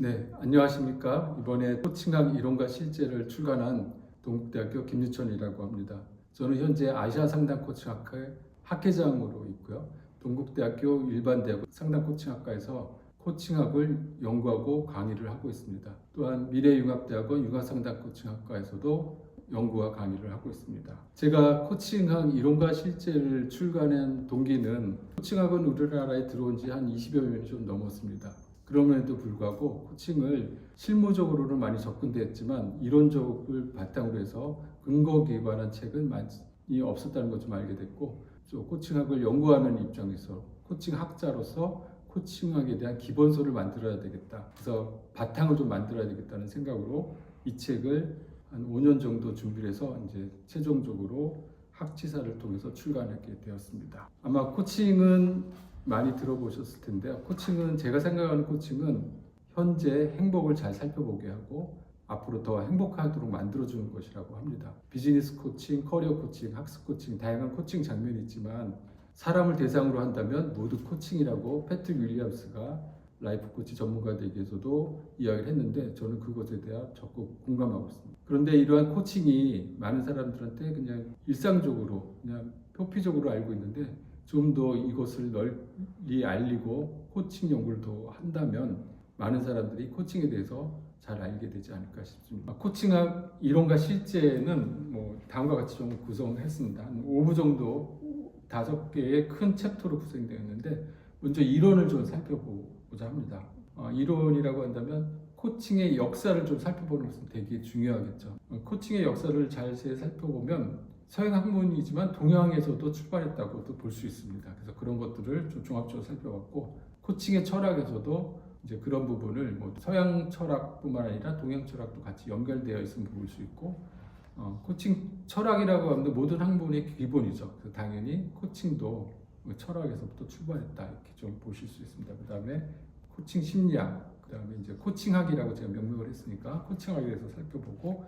네, 안녕하십니까. 이번에 코칭학 이론과 실제를 출간한 동국대학교 김유천이라고 합니다. 저는 현재 아시아 상담 코칭학회 학회장으로 있고요. 동국대학교 일반대학 상담 코칭학과에서 코칭학을 연구하고 강의를 하고 있습니다. 또한 미래융합대학원 융합상담 코칭학과에서도 연구와 강의를 하고 있습니다. 제가 코칭학 이론과 실제를 출간한 동기는 코칭학은 우리나라에 들어온 지 한 20여 년이 좀 넘었습니다. 그럼에도 불구하고 코칭을 실무적으로는 많이 접근됐지만 이론적을 바탕으로 해서 근거 기반한 책은 많이 없었다는 것 좀 알게 됐고 또 코칭학을 연구하는 입장에서 코칭 학자로서 코칭학에 대한 기본서를 만들어야 되겠다. 그래서 바탕을 좀 만들어야 되겠다는 생각으로 이 책을 한 5년 정도 준비를 해서 이제 최종적으로 학지사를 통해서 출간하게 되었습니다. 아마 코칭은 많이 들어보셨을 텐데요. 코칭은 제가 생각하는 코칭은 현재 행복을 잘 살펴보게 하고 앞으로 더 행복하도록 만들어주는 것이라고 합니다. 비즈니스 코칭, 커리어 코칭, 학습 코칭, 다양한 코칭 장면이 있지만 사람을 대상으로 한다면 모두 코칭이라고 패트릭 윌리엄스가 라이프 코치 전문가들에게서도 이야기를 했는데 저는 그것에 대해 적극 공감하고 있습니다. 그런데 이러한 코칭이 많은 사람들한테 그냥 일상적으로 그냥 표피적으로 알고 있는데 좀 더 이것을 널리 알리고 코칭 연구를 더 한다면 많은 사람들이 코칭에 대해서 잘 알게 되지 않을까 싶습니다. 코칭학 이론과 실제는 뭐 다음과 같이 좀 구성했습니다. 한 5부 정도 다섯 개의 큰 챕터로 구성되어 있는데 먼저 이론을 좀 살펴보고자 합니다. 어, 이론이라고 한다면 코칭의 역사를 좀 살펴보는 것은 되게 중요하겠죠. 어, 코칭의 역사를 잘 살펴보면 서양 학문이지만 동양에서도 출발했다고도 볼 수 있습니다. 그래서 그런 것들을 좀 종합적으로 살펴봤고 코칭의 철학에서도 이제 그런 부분을 뭐 서양 철학뿐만 아니라 동양 철학도 같이 연결되어 있음을 볼 수 있고 어, 코칭 철학이라고 하면 모든 학문의 기본이죠. 그래서 당연히 코칭도 철학에서부터 출발했다 이렇게 좀 보실 수 있습니다. 그 다음에 코칭 심리학, 그 다음에 이제 코칭학이라고 제가 명명을 했으니까 코칭학에 대해서 살펴보고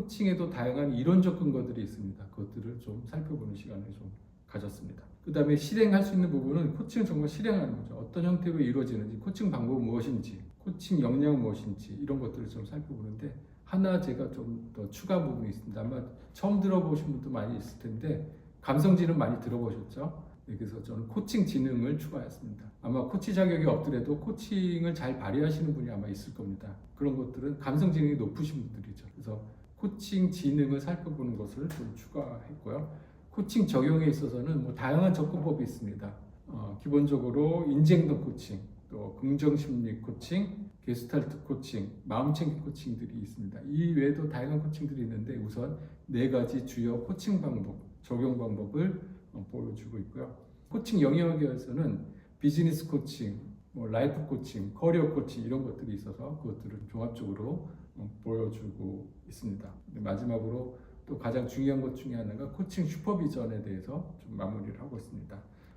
코칭에도 다양한 이론적 근거들이 있습니다. 그것들을 좀 살펴보는 시간을 좀 가졌습니다. 그 다음에 실행할 수 있는 부분은 코칭은 정말 실행하는 거죠. 어떤 형태로 이루어지는지, 코칭 방법은 무엇인지, 코칭 역량은 무엇인지 이런 것들을 좀 살펴보는데 하나 제가 좀 더 추가 부분이 있습니다. 아마 처음 들어보신 분도 많이 있을 텐데 감성지능 많이 들어보셨죠? 네, 그래서 저는 코칭 지능을 추가했습니다. 아마 코치 자격이 없더라도 코칭을 잘 발휘하시는 분이 아마 있을 겁니다. 그런 것들은 감성 지능이 높으신 분들이죠. 그래서 코칭 지능을 살펴보는 것을 좀 추가했고요. 코칭 적용에 있어서는 뭐 다양한 접근법이 있습니다. 어, 기본적으로 인지행동 코칭, 또 긍정심리 코칭, 게스탈트 코칭, 마음챙김 코칭들이 있습니다. 이 외에도 다양한 코칭들이 있는데 우선 네 가지 주요 코칭 방법, 적용 방법을 어, 보여주고 있고요. 코칭 영역에서는 비즈니스 코칭, 뭐 라이프 코칭, 커리어 코칭 이런 것들이 있어서 그것들을 종합적으로 어, 보여주고 있습니다. 마지막으로 또 가장 중요한 것 중에 하나가 코칭 슈퍼비전에 대해서 좀 마무리를 하고 있습니다.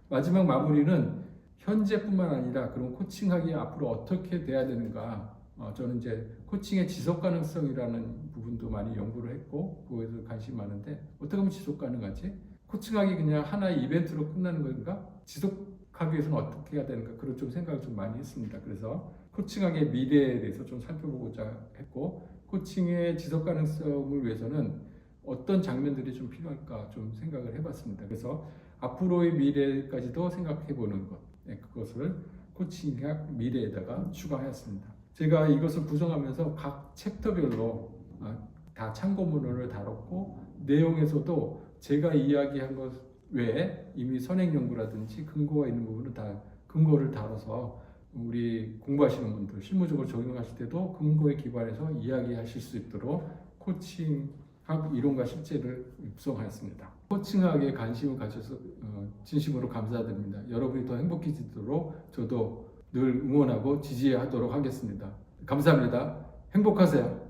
마지막 마무리는 현재뿐만 아니라 그런 코칭학이 앞으로 어떻게 돼야 되는가 어, 저는 이제 코칭의 지속 가능성이라는 부분도 많이 연구를 했고 그거에 대해서 관심이 많은데 어떻게 하면 지속 가능하지? 코칭학이 그냥 하나의 이벤트로 끝나는 건가? 지속 하기 위해서는 어떻게 해야 되는가? 그런 좀 생각을 좀 많이 했습니다. 그래서 코칭학의 미래에 대해서 좀 살펴보고자 했고 코칭의 지속 가능성을 위해서는 어떤 장면들이 좀 필요할까 좀 생각을 해봤습니다. 그래서 앞으로의 미래까지도 생각해보는 것, 네, 그것을 코칭학 미래에다가 추가하였습니다. 제가 이것을 구성하면서 각 챕터별로 아, 다 참고문헌을 다뤘고 내용에서도 제가 이야기한 것 외에 이미 선행 연구라든지 근거가 있는 부분은 다 근거를 다뤄서 우리 공부하시는 분들 실무적으로 적용하실 때도 근거에 기반해서 이야기하실 수 있도록 코칭학 이론과 실제를 구성하였습니다. 코칭학에 관심을 가져서 어, 진심으로 감사드립니다. 여러분이 더 행복해지도록 저도 늘 응원하고 지지하도록 하겠습니다. 감사합니다. 행복하세요.